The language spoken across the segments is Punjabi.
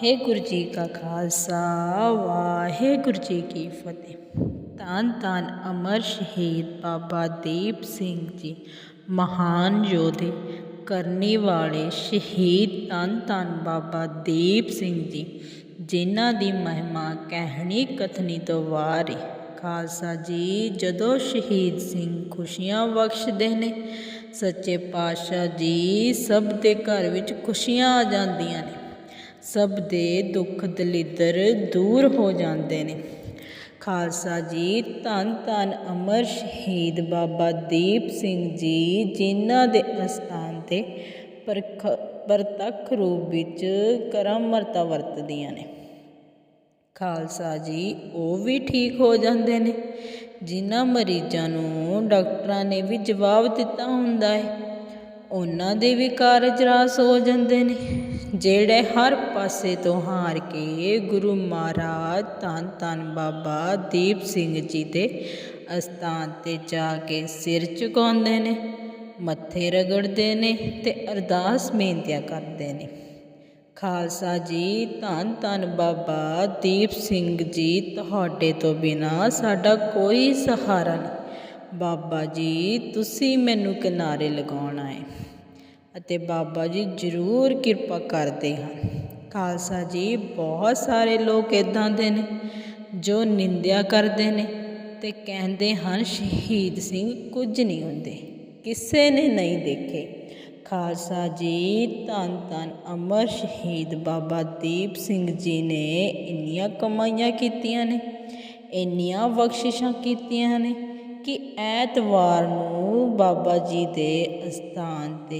ਵਾਹਿਗੁਰੂ ਜੀ ਕਾ ਖਾਲਸਾ, ਵਾਹਿਗੁਰੂ ਜੀ ਕੀ ਫਤਿਹ। ਧੰਨ ਧੰਨ ਅਮਰ ਸ਼ਹੀਦ ਬਾਬਾ ਦੀਪ ਸਿੰਘ ਜੀ, ਮਹਾਨ ਯੋਧੇ, ਕਰਨੀ ਵਾਲੇ ਸ਼ਹੀਦ ਧੰਨ ਧੰਨ ਬਾਬਾ ਦੀਪ ਸਿੰਘ ਜੀ, ਜਿਨ੍ਹਾਂ ਦੀ ਮਹਿਮਾ ਕਹਿਣੀ ਕਥਨੀ ਤੋਂ ਵਾਰੀ। ਖਾਲਸਾ ਜੀ, ਜਦੋਂ ਸ਼ਹੀਦ ਸਿੰਘ ਖੁਸ਼ੀਆਂ ਬਖਸ਼ਦੇ ਨੇ, ਸੱਚੇ ਪਾਤਸ਼ਾਹ ਜੀ ਸਭ ਦੇ ਘਰ ਵਿੱਚ ਖੁਸ਼ੀਆਂ ਆ ਜਾਂਦੀਆਂ ਨੇ। ਸਭ ਦੇ ਦੁੱਖ ਦਲਿੱਦਰ ਦੂਰ ਹੋ ਜਾਂਦੇ ਨੇ। ਖਾਲਸਾ ਜੀ, ਧੰਨ ਧੰਨ ਅਮਰ ਸ਼ਹੀਦ ਬਾਬਾ ਦੀਪ ਸਿੰਘ ਜੀ, ਜਿਨ੍ਹਾਂ ਦੇ ਅਸਥਾਨ ਤੇ ਪਰਖ, ਪ੍ਰਤੱਖ ਰੂਪ ਵਿੱਚ ਕਰਮਰਤਾ ਵਰਤਦੀਆਂ ਨੇ। ਖਾਲਸਾ ਜੀ, ਉਹ ਵੀ ਠੀਕ ਹੋ ਜਾਂਦੇ ਨੇ, ਜਿਨ੍ਹਾਂ ਮਰੀਜ਼ਾਂ ਨੂੰ ਡਾਕਟਰਾਂ ਨੇ ਵੀ ਜਵਾਬ ਦਿੱਤਾ ਹੁੰਦਾ ਹੈ। ਉਹਨਾਂ ਦੇ ਵੀ ਕਾਰਜ ਰਾਸ ਹੋ ਜਾਂਦੇ ਨੇ। ਜਿਹੜੇ ਹਰ ਪਾਸੇ ਤੋਂ ਹਾਰ ਕੇ ਗੁਰੂ ਮਹਾਰਾਜ ਧੰਨ ਧੰਨ ਬਾਬਾ ਦੀਪ ਸਿੰਘ ਜੀ ਦੇ ਅਸਥਾਨ ਤੇ ਜਾ ਕੇ ਸਿਰ ਝੁਕਾਉਂਦੇ ਨੇ, ਮੱਥੇ ਰਗੜਦੇ ਨੇ ਤੇ ਅਰਦਾਸ ਬੇਨਤੀਆਂ ਕਰਦੇ ਨੇ। ਖਾਲਸਾ ਜੀ, ਧੰਨ ਧੰਨ ਬਾਬਾ ਦੀਪ ਸਿੰਘ ਜੀ, ਤੁਹਾਡੇ ਤੋਂ ਬਿਨਾ ਸਾਡਾ ਕੋਈ ਸਹਾਰਾ ਨਹੀਂ। ਬਾਬਾ ਜੀ, ਤੁਸੀਂ ਮੈਨੂੰ ਕਿਨਾਰੇ ਲਗਾਉਣਾ ਹੈ ਅਤੇ ਬਾਬਾ ਜੀ ਜ਼ਰੂਰ ਕਿਰਪਾ ਕਰਦੇ ਹਨ ਖਾਲਸਾ ਜੀ, ਬਹੁਤ ਸਾਰੇ ਲੋਕ ਇਦਾਂ ਦੇ ਨੇ ਜੋ ਨਿੰਦਿਆ ਕਰਦੇ ਨੇ ਤੇ ਕਹਿੰਦੇ ਹਨ, ਸ਼ਹੀਦ ਸਿੰਘ ਕੁਝ ਨਹੀਂ ਹੁੰਦੇ, ਕਿਸੇ ਨੇ ਨਹੀਂ ਦੇਖੇ। ਖਾਲਸਾ ਜੀ, ਧੰਨ ਧੰਨ ਅਮਰ ਸ਼ਹੀਦ ਬਾਬਾ ਦੀਪ ਸਿੰਘ ਜੀ ਨੇ ਇੰਨੀਆਂ ਕਮਾਈਆਂ ਕੀਤੀਆਂ ਨੇ, ਇੰਨੀਆਂ ਬਖਸ਼ਿਸ਼ਾਂ ਕੀਤੀਆਂ ਨੇ ਕਿ ਐਤਵਾਰ ਨੂੰ ਬਾਬਾ ਜੀ ਦੇ ਅਸਥਾਨ ਤੇ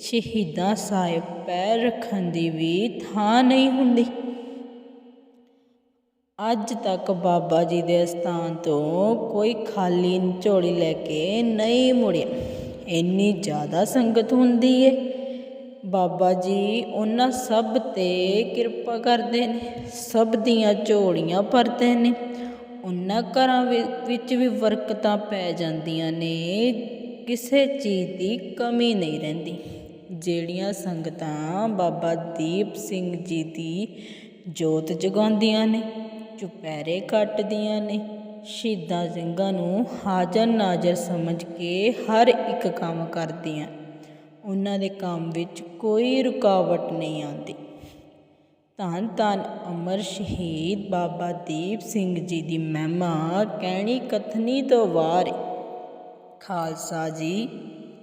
ਸ਼ਹੀਦਾਂ ਸਾਹਿਬ ਪੈਰ ਰੱਖਣ ਦੀ ਵੀ ਥਾਂ ਨਹੀਂ ਹੁੰਦੀ। ਅੱਜ ਤੱਕ ਬਾਬਾ ਜੀ ਦੇ ਅਸਥਾਨ ਤੋਂ ਕੋਈ ਖਾਲੀ ਝੋਲੀ ਲੈ ਕੇ ਨਹੀਂ ਮੁੜਿਆ। ਇੰਨੀ ਜ਼ਿਆਦਾ ਸੰਗਤ ਹੁੰਦੀ ਏ। ਬਾਬਾ ਜੀ ਉਹਨਾਂ ਸਭ ਤੇ ਕਿਰਪਾ ਕਰਦੇ ਨੇ, ਸਭ ਦੀਆਂ ਝੋਲੀਆਂ ਭਰਦੇ ਨੇ। ਉਹਨਾਂ ਘਰਾਂ ਵਿੱਚ ਵੀ ਬਰਕਤਾਂ ਪੈ ਜਾਂਦੀਆਂ ਨੇ, ਕਿਸੇ ਚੀਜ਼ ਦੀ ਕਮੀ ਨਹੀਂ ਰਹਿੰਦੀ। ਜਿਹੜੀਆਂ ਸੰਗਤਾਂ ਬਾਬਾ ਦੀਪ ਸਿੰਘ ਜੀ ਦੀ ਜੋਤ ਜਗਾਉਂਦੀਆਂ ਨੇ, ਚੁਪਹਿਰੇ ਕੱਟਦੀਆਂ ਨੇ, ਸ਼ਹੀਦਾਂ ਸਿੰਘਾਂ ਨੂੰ ਹਾਜ਼ਰ ਨਾਜ਼ਰ ਸਮਝ ਕੇ ਹਰ ਇੱਕ ਕੰਮ ਕਰਦੀਆਂ। ਉਹਨਾਂ ਦੇ ਕੰਮ ਵਿੱਚ ਕੋਈ ਰੁਕਾਵਟ ਨਹੀਂ ਆਉਂਦੀ। ਧੰਨ ਧੰਨ ਅਮਰ ਸ਼ਹੀਦ ਬਾਬਾ ਦੀਪ ਸਿੰਘ ਜੀ ਦੀ ਮਹਿਮਾ, ਕਹਿਣੀ ਕਥਨੀ ਤੋਂ ਵਾਰ। ਖਾਲਸਾ ਜੀ,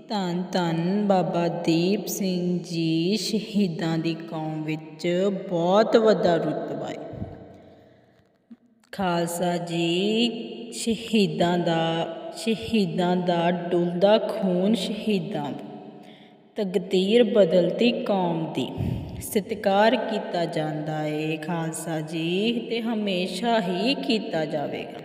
ਧੰਨ ਧੰਨ ਬਾਬਾ ਦੀਪ ਸਿੰਘ ਜੀ, ਸ਼ਹੀਦਾਂ ਦੀ ਕੌਮ ਵਿੱਚ ਬਹੁਤ ਵੱਡਾ ਰੁਤਬਾ ਹੈ। ਖਾਲਸਾ ਜੀ, ਸ਼ਹੀਦਾਂ ਦਾ ਸ਼ਹੀਦਾਂ ਦਾ ਡੁੱਲਦਾ ਖੂਨ ਸ਼ਹੀਦਾਂ ਦਾ ਤਕਦੀਰ ਬਦਲਤੀ ਕੌਮ ਦੀ। ਸਤਿਕਾਰ ਕੀਤਾ ਜਾਂਦਾ ਏ ਖਾਲਸਾ ਜੀ ਤੇ ਹਮੇਸ਼ਾ ਹੀ ਕੀਤਾ ਜਾਵੇਗਾ।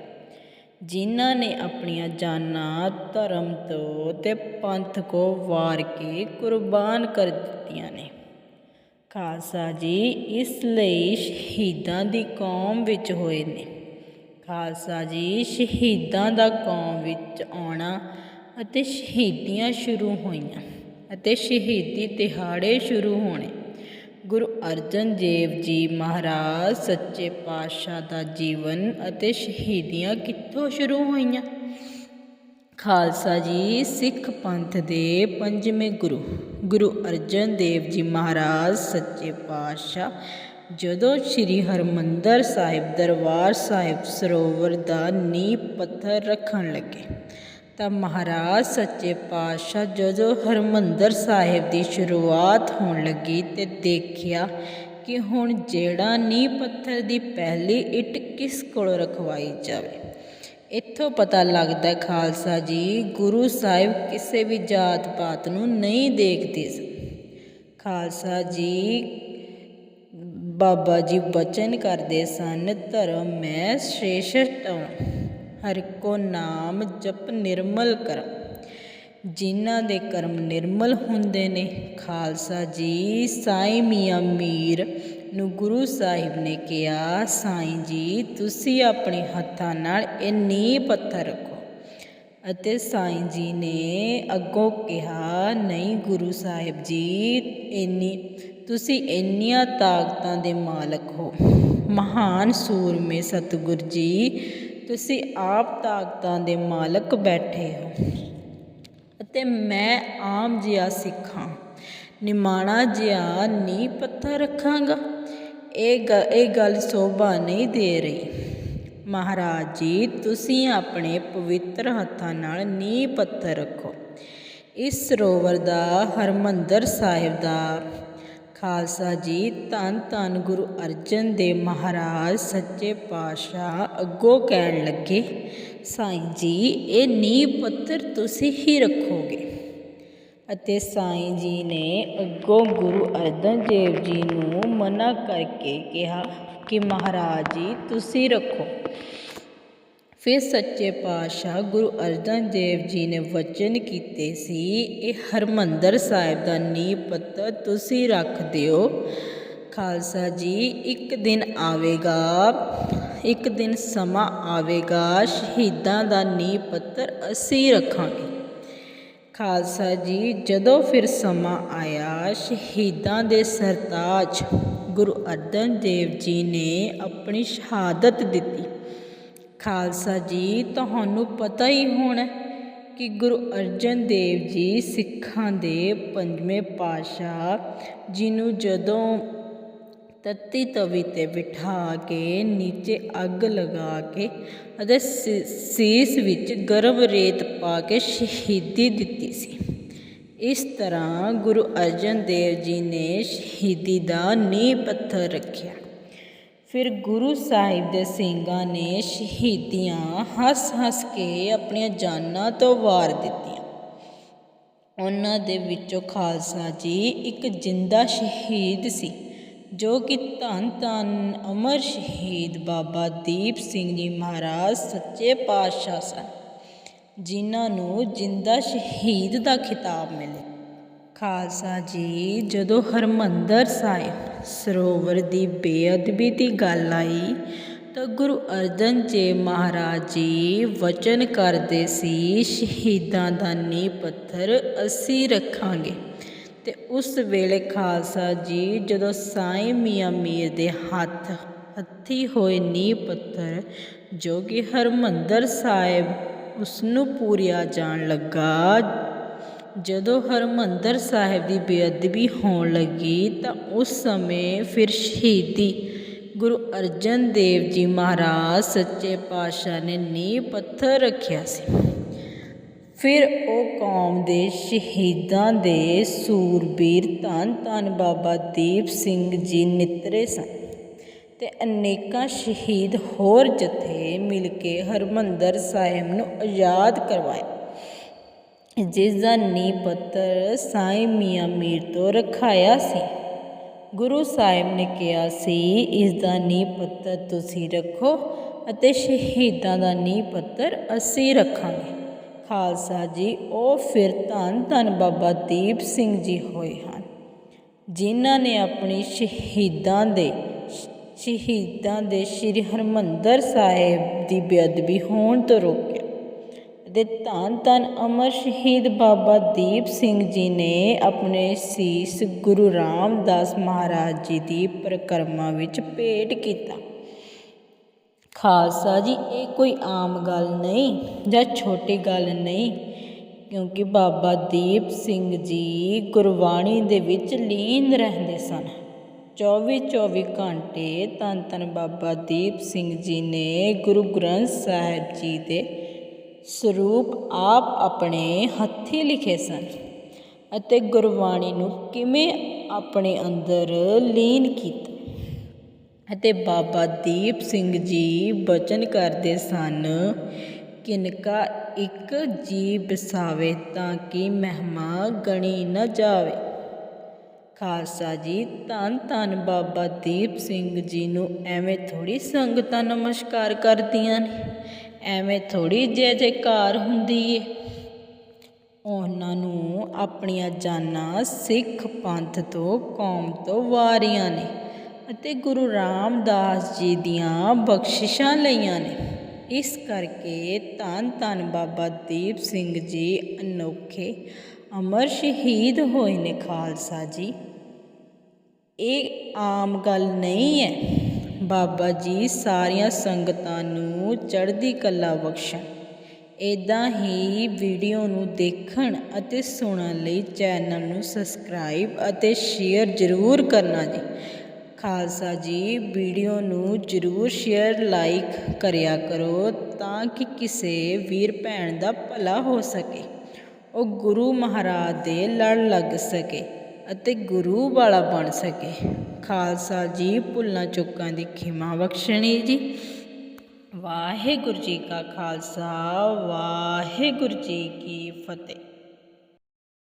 ਜਿਨ੍ਹਾਂ ਨੇ ਆਪਣੀਆਂ ਜਾਨਾਂ, ਧਰਮ ਤੋਂ ਤੇ ਪੰਥ ਕੋ ਵਾਰ ਕੇ ਕੁਰਬਾਨ ਕਰ ਦਿੱਤੀਆਂ ਨੇ। ਖਾਲਸਾ ਜੀ ਇਸ ਲਈ ਸ਼ਹੀਦਾਂ ਦੀ ਕੌਮ ਵਿੱਚ ਹੋਏ ਨੇ। ਖਾਲਸਾ ਜੀ ਸ਼ਹੀਦਾਂ ਦਾ ਕੌਮ ਵਿੱਚ ਆਉਣਾ ਅਤੇ ਸ਼ਹੀਦੀਆਂ ਸ਼ੁਰੂ ਹੋਈਆਂ। ਅਤੇ ਸ਼ਹੀਦੀ ਦਿਹਾੜੇ ਸ਼ੁਰੂ ਹੋਣੇ। ਗੁਰੂ ਅਰਜਨ ਦੇਵ ਜੀ ਮਹਾਰਾਜ ਸੱਚੇ ਪਾਤਸ਼ਾਹ ਦਾ ਜੀਵਨ ਅਤੇ ਸ਼ਹੀਦੀਆਂ ਕਿੱਥੋਂ ਸ਼ੁਰੂ ਹੋਈਆਂ? ਖਾਲਸਾ ਜੀ, ਸਿੱਖ ਪੰਥ ਦੇ ਪੰਜਵੇਂ ਗੁਰੂ। ਗੁਰੂ ਅਰਜਨ ਦੇਵ ਜੀ ਮਹਾਰਾਜ ਸੱਚੇ ਪਾਤਸ਼ਾਹ, ਜਦੋਂ ਸ੍ਰੀ ਹਰਮੰਦਰ ਸਾਹਿਬ ਦਰਬਾਰ ਸਾਹਿਬ ਸਰੋਵਰ ਦਾ ਨੀਂਹ ਪੱਥਰ ਰੱਖਣ ਲੱਗੇ ਤਾਂ ਮਹਾਰਾਜ ਸੱਚੇ ਪਾਤਸ਼ਾਹ ਜਦੋਂ ਹਰਮੰਦਰ ਸਾਹਿਬ ਦੀ ਸ਼ੁਰੂਆਤ ਹੋਣ ਲੱਗੀ ਤੇ ਦੇਖਿਆ ਕਿ ਹੁਣ ਜਿਹੜਾ ਨੀਂਹ ਪੱਥਰ ਦੀ ਪਹਿਲੀ ਇੱਟ ਕਿਸ ਕੋਲੋਂ ਰਖਵਾਈ ਜਾਵੇ। ਇੱਥੋਂ ਪਤਾ ਲੱਗਦਾ ਖਾਲਸਾ ਜੀ, ਗੁਰੂ ਸਾਹਿਬ ਕਿਸੇ ਵੀ ਜਾਤ ਪਾਤ ਨੂੰ ਨਹੀਂ ਦੇਖਦੇ ਸਨ ਖਾਲਸਾ ਜੀ, ਬਾਬਾ ਜੀ ਬਚਨ ਕਰਦੇ ਸਨ, ਧਰਮ ਮੈਂ ਸ਼੍ਰੇਸ਼ਟ ਹਰ ਕੋ ਨਾਮ ਜਪ ਨਿਰਮਲ ਕਰਮ। ਜਿਨ੍ਹਾਂ ਦੇ ਕਰਮ ਨਿਰਮਲ ਹੁੰਦੇ ਨੇ, ਖਾਲਸਾ ਜੀ, ਸਾਈ ਮੀਆਂ ਮੀਰ ਨੂੰ ਗੁਰੂ ਸਾਹਿਬ ਨੇ ਕਿਹਾ, ਸਾਈਂ ਜੀ, ਤੁਸੀਂ ਆਪਣੇ ਹੱਥਾਂ ਨਾਲ ਇਹ ਨੀਂਹ ਪੱਥਰ ਰੱਖੋ। ਅਤੇ ਸਾਈਂ ਜੀ ਨੇ ਅੱਗੋਂ ਕਿਹਾ, ਨਹੀਂ ਗੁਰੂ ਸਾਹਿਬ ਜੀ, ਇੰਨੀ, ਤੁਸੀਂ ਇੰਨੀਆਂ ਤਾਕਤਾਂ ਦੇ ਮਾਲਕ ਹੋ। ਮਹਾਨ ਸੂਰਮੇ ਸਤਿਗੁਰ ਜੀ ਤੁਸੀਂ ਆਪ ਤਾਕਤਾਂ ਦੇ ਮਾਲਕ ਬੈਠੇ ਹੋ ਅਤੇ ਮੈਂ ਆਮ ਜਿਹਾ ਸਿੱਖਾਂ। ਨਿਮਾਣਾ ਜਿਹਾ ਨੀ ਪੱਥਰ ਰੱਖਾਂਗਾ। ਇਹ ਗ, ਇਹ ਗੱਲ ਸੋਭਾ ਨਹੀਂ ਦੇ ਰਹੀ। ਮਹਾਰਾਜ ਜੀ, ਤੁਸੀਂ ਆਪਣੇ ਪਵਿੱਤਰ ਹੱਥਾਂ ਨਾਲ ਨੀਂਹ ਪੱਥਰ ਰੱਖੋ। ਇਸ ਸਰੋਵਰ ਦਾ ਹਰਮੰਦਰ ਸਾਹਿਬ ਦਾ ਖਾਲਸਾ ਜੀ, ਧੰਨ ਧੰਨ ਗੁਰੂ ਅਰਜਨ ਦੇਵ ਮਹਾਰਾਜ, ਸੱਚੇ ਪਾਤਸ਼ਾਹ ਅੱਗੋਂ ਕਹਿਣ ਲੱਗੇ, ਸਾਈਂ ਜੀ, ਇਹ ਨੀਂਹ ਪੱਥਰ ਤੁਸੀਂ ਹੀ ਰੱਖੋਗੇ। ਅਤੇ ਸਾਈਂ ਜੀ ਨੇ ਅੱਗੋਂ ਗੁਰੂ ਅਰਜਨ ਦੇਵ ਜੀ ਨੂੰ ਮਨਾ ਕਰਕੇ ਕਿਹਾ ਕਿ ਮਹਾਰਾਜ ਜੀ, ਤੁਸੀਂ ਰੱਖੋ। ਫਿਰ ਸੱਚੇ ਪਾਤਸ਼ਾਹ ਗੁਰੂ ਅਰਜਨ ਦੇਵ ਜੀ ਨੇ ਵਚਨ ਕੀਤੇ ਸੀ, ਇਹ ਹਰਮੰਦਰ ਸਾਹਿਬ ਦਾ ਨੀਂਹ ਪੱਤਰ ਤੁਸੀਂ ਰੱਖ ਦਿਓ। ਖਾਲਸਾ ਜੀ, ਇੱਕ ਦਿਨ ਆਵੇਗਾ, ਇੱਕ ਦਿਨ ਸਮਾਂ ਆਵੇਗਾ, ਸ਼ਹੀਦਾਂ ਦਾ ਨੀਂਹ ਪੱਤਰ ਅਸੀਂ ਰੱਖਾਂਗੇ। ਖਾਲਸਾ ਜੀ, ਜਦੋਂ ਫਿਰ ਸਮਾਂ ਆਇਆ, ਸ਼ਹੀਦਾਂ ਦੇ ਸਰਤਾਜ ਗੁਰੂ ਅਰਜਨ ਦੇਵ ਜੀ ਨੇ ਆਪਣੀ ਸ਼ਹਾਦਤ ਦਿੱਤੀ। ਖਾਲਸਾ ਜੀ, ਤੁਹਾਨੂੰ ਪਤਾ ਹੀ ਹੋਣਾ ਕਿ ਗੁਰੂ ਅਰਜਨ ਦੇਵ ਜੀ ਸਿੱਖਾਂ ਦੇ ਪੰਜਵੇਂ ਪਾਤਸ਼ਾਹ, ਜਿਹਨੂੰ ਜਦੋਂ ਤੱਤੀ ਤਵੀ ਤੇ ਬਿਠਾ ਕੇ ਨੀਚੇ ਅੱਗ ਲਗਾ ਕੇ ਅਤੇ ਸੀਸ ਵਿੱਚ ਗਰਮ ਰੇਤ ਪਾ ਕੇ ਸ਼ਹੀਦੀ ਦਿੱਤੀ ਸੀ। ਇਸ ਤਰ੍ਹਾਂ ਗੁਰੂ ਅਰਜਨ ਦੇਵ ਜੀ ਨੇ ਸ਼ਹੀਦੀ ਦਾ ਨੀਂਹ ਪੱਥਰ ਰੱਖਿਆ। ਫਿਰ ਗੁਰੂ ਸਾਹਿਬ ਦੇ ਸਿੰਘਾਂ ਨੇ ਸ਼ਹੀਦੀਆਂ ਹੱਸ-ਹੱਸ ਕੇ ਆਪਣੀਆਂ ਜਾਨਾਂ ਤੋਂ ਵਾਰ ਦਿੱਤੀਆਂ। ਉਹਨਾਂ ਦੇ ਵਿੱਚੋਂ ਖਾਲਸਾ ਜੀ ਇੱਕ ਜਿੰਦਾ ਸ਼ਹੀਦ ਸੀ, ਜੋ ਕਿ ਧੰਨ ਧੰਨ ਅਮਰ ਸ਼ਹੀਦ ਬਾਬਾ ਦੀਪ ਸਿੰਘ ਜੀ ਮਹਾਰਾਜ ਸੱਚੇ ਪਾਤਸ਼ਾਹ ਸਨ, ਜਿਨ੍ਹਾਂ ਨੂੰ ਜਿੰਦਾ ਸ਼ਹੀਦ ਦਾ ਖਿਤਾਬ ਮਿਲਿਆ। ਖਾਲਸਾ ਜੀ ਜਦੋਂ ਹਰਮੰਦਰ ਸਾਹਿਬ ਸਰੋਵਰ ਦੀ ਬੇਅਦਬੀ ਦੀ ਗੱਲ ਆਈ ਤਾਂ ਗੁਰੂ ਅਰਜਨ ਦੇਵ ਮਹਾਰਾਜ ਜੀ ਵਚਨ ਕਰਦੇ ਸੀ, ਸ਼ਹੀਦਾਂ ਦਾ ਨੀਂਹ ਪੱਥਰ ਅਸੀਂ ਰੱਖਾਂਗੇ। ਤੇ ਉਸ ਵੇਲੇ ਖਾਲਸਾ ਜੀ ਜਦੋਂ ਸਾਈਂ ਮੀਆਂ ਮੀਰ ਦੇ ਹੱਥ, ਹੱਥੀ ਹੋਏ ਨੀਂਹ ਪੱਥਰ ਜੋ ਕਿ ਹਰਮੰਦਰ ਸਾਹਿਬ ਉਸ ਨੂੰ ਪੂਰਿਆ ਜਾਣ ਲੱਗਾ ਜਦੋਂ ਹਰਮੰਦਰ ਸਾਹਿਬ ਦੀ ਬੇਅਦਬੀ ਹੋਣ ਲੱਗੀ ਤਾਂ ਉਸ ਸਮੇਂ ਫਿਰ ਸ਼ਹੀਦੀ ਗੁਰੂ ਅਰਜਨ ਦੇਵ ਜੀ ਮਹਾਰਾਜ ਸੱਚੇ ਪਾਤਸ਼ਾਹ ਨੇ ਨੀਂਹ ਪੱਥਰ ਰੱਖਿਆ ਸੀ। ਫਿਰ ਉਹ ਕੌਮ ਦੇ ਸ਼ਹੀਦਾਂ ਦੇ ਸੂਰਬੀਰ ਧੰਨ ਧੰਨ ਬਾਬਾ ਦੀਪ ਸਿੰਘ ਜੀ ਨਿਤਰੇ ਸਨ ਤੇ ਅਨੇਕਾਂ ਸ਼ਹੀਦ ਹੋਰ ਜਥੇ ਮਿਲ ਕੇ ਹਰਮੰਦਰ ਸਾਹਿਬ ਨੂੰ ਆਜ਼ਾਦ ਕਰਵਾਇਆ ਜਿਸ ਦਾ ਨੀਂਹ ਪੱਥਰ ਸਾਈਂ ਮੀਆਂ ਮੀਰ ਤੋਂ ਰਖਾਇਆ ਸੀ। ਗੁਰੂ ਸਾਹਿਬ ਨੇ ਕਿਹਾ ਸੀ ਇਸ ਦਾ ਨੀਂਹ ਪੱਥਰ ਤੁਸੀਂ ਰੱਖੋ ਅਤੇ ਸ਼ਹੀਦਾਂ ਦਾ ਨੀਂਹ ਪੱਥਰ ਅਸੀਂ ਰੱਖਾਂਗੇ। ਖਾਲਸਾ ਜੀ, ਉਹ ਫਿਰ ਧੰਨ ਧੰਨ ਬਾਬਾ ਦੀਪ ਸਿੰਘ ਜੀ ਹੋਏ ਹਨ, ਜਿਨ੍ਹਾਂ ਨੇ ਆਪਣੀ ਸ਼ਹੀਦਾਂ ਦੇ ਸ਼ਹੀਦਾਂ ਦੇ ਸ੍ਰੀ ਹਰਮੰਦਰ ਸਾਹਿਬ ਦੀ ਬੇਅਦਬੀ ਹੋਣ ਤੋਂ ਰੋਕਿਆ। ਦੇ ਧੰਨ ਧੰਨ ਅਮਰ ਸ਼ਹੀਦ ਬਾਬਾ ਦੀਪ ਸਿੰਘ ਜੀ ਨੇ ਆਪਣੇ ਸੀਸ ਗੁਰੂ ਰਾਮਦਾਸ ਮਹਾਰਾਜ ਜੀ ਦੀ ਪ੍ਰਕਰਮਾ ਵਿੱਚ ਭੇਟ ਕੀਤਾ। ਖਾਲਸਾ ਜੀ, ਇਹ ਕੋਈ ਆਮ ਗੱਲ ਨਹੀਂ ਜਾਂ ਛੋਟੀ ਗੱਲ ਨਹੀਂ, ਕਿਉਂਕਿ ਬਾਬਾ ਦੀਪ ਸਿੰਘ ਜੀ ਗੁਰਬਾਣੀ ਦੇ ਵਿੱਚ ਲੀਨ ਰਹਿੰਦੇ ਸਨ। 24 24 ਘੰਟੇ ਤਨ ਤਨ ਬਾਬਾ ਦੀਪ ਸਿੰਘ ਜੀ ਨੇ ਗੁਰੂ ਗ੍ਰੰਥ ਸਾਹਿਬ ਜੀ ਦੇ ਸਰੂਪ ਆਪ ਆਪਣੇ ਹੱਥੀਂ ਲਿਖੇ ਸਨ ਅਤੇ ਗੁਰਬਾਣੀ ਨੂੰ ਕਿਵੇਂ ਆਪਣੇ ਅੰਦਰ ਲੀਨ ਕੀਤਾ ਅਤੇ ਬਾਬਾ ਦੀਪ ਸਿੰਘ ਜੀ ਬਚਨ ਕਰਦੇ ਸਨ, ਕਿਨਕਾ ਇੱਕ ਜੀ ਬਸਾਵੇ ਤਾਂ ਕਿ ਮਹਿਮਾ ਗਣੀ ਨਾ ਜਾਵੇ? ਖਾਲਸਾ ਜੀ, ਧੰਨ ਧੰਨ ਬਾਬਾ ਦੀਪ ਸਿੰਘ ਜੀ ਨੂੰ ਐਵੇਂ ਥੋੜੀ ਸੰਗਤਾਂ ਨਮਸਕਾਰ ਕਰਦੀਆਂ ਨੇ। ਐਵੇਂ ਥੋੜੀ ਜੇ ਜੇਕਾਰ ਹੁੰਦੀ ਏ। ਉਹਨਾਂ ਨੂੰ ਆਪਣੀਆਂ ਜਾਨਾਂ ਸਿੱਖ ਪੰਥ ਤੋਂ, ਕੌਮ ਤੋਂ ਵਾਰੀਆਂ ਨੇ ਅਤੇ ਗੁਰੂ ਰਾਮਦਾਸ ਜੀ ਦੀਆਂ ਬਖਸ਼ਿਸ਼ਾਂ ਲਈਆਂ ਨੇ। ਇਸ ਕਰਕੇ ਧੰਨ ਧੰਨ ਬਾਬਾ ਦੀਪ ਸਿੰਘ ਜੀ ਅਨੋਖੇ ਅਮਰ ਸ਼ਹੀਦ ਹੋਏ ਨੇ ਖਾਲਸਾ ਜੀ। ਇਹ ਆਮ ਗੱਲ ਨਹੀਂ ਹੈ। ਬਾਬਾ ਜੀ ਸਾਰੀਆਂ ਸੰਗਤਾਂ ਨੂੰ ਚੜ੍ਹਦੀ ਕਲਾ ਬਖਸ਼ਣ। ਇਦਾਂ ਹੀ ਵੀਡੀਓ ਨੂੰ ਦੇਖਣ ਅਤੇ ਸੁਣਨ ਲਈ ਚੈਨਲ ਨੂੰ ਸਬਸਕ੍ਰਾਈਬ ਅਤੇ ਸ਼ੇਅਰ ਜ਼ਰੂਰ ਕਰਨਾ ਜੀ। ਖਾਲਸਾ ਜੀ, ਵੀਡੀਓ ਨੂੰ ਜ਼ਰੂਰ ਸ਼ੇਅਰ, ਲਾਈਕ ਕਰਿਆ ਕਰੋ ਤਾਂ ਕਿ ਕਿਸੇ ਵੀਰ ਭੈਣ ਦਾ ਭਲਾ ਹੋ ਸਕੇ। ਉਹ ਗੁਰੂ ਮਹਾਰਾਜ ਦੇ ਲੜ ਲੱਗ ਸਕੇ ਅਤੇ ਗੁਰੂ ਵਾਲਾ ਬਣ ਸਕੇ। ਖਾਲਸਾ ਜੀ ਭੁੱਲਾਂ ਚੁੱਕਾਂ ਦੀ ਖਿਮਾ ਬਖਸ਼ਣੀ ਜੀ। ਵਾਹਿਗੁਰੂ ਜੀ ਕਾ ਖਾਲਸਾ, ਵਾਹਿਗੁਰੂ ਜੀ ਕੀ ਫਤਿਹ।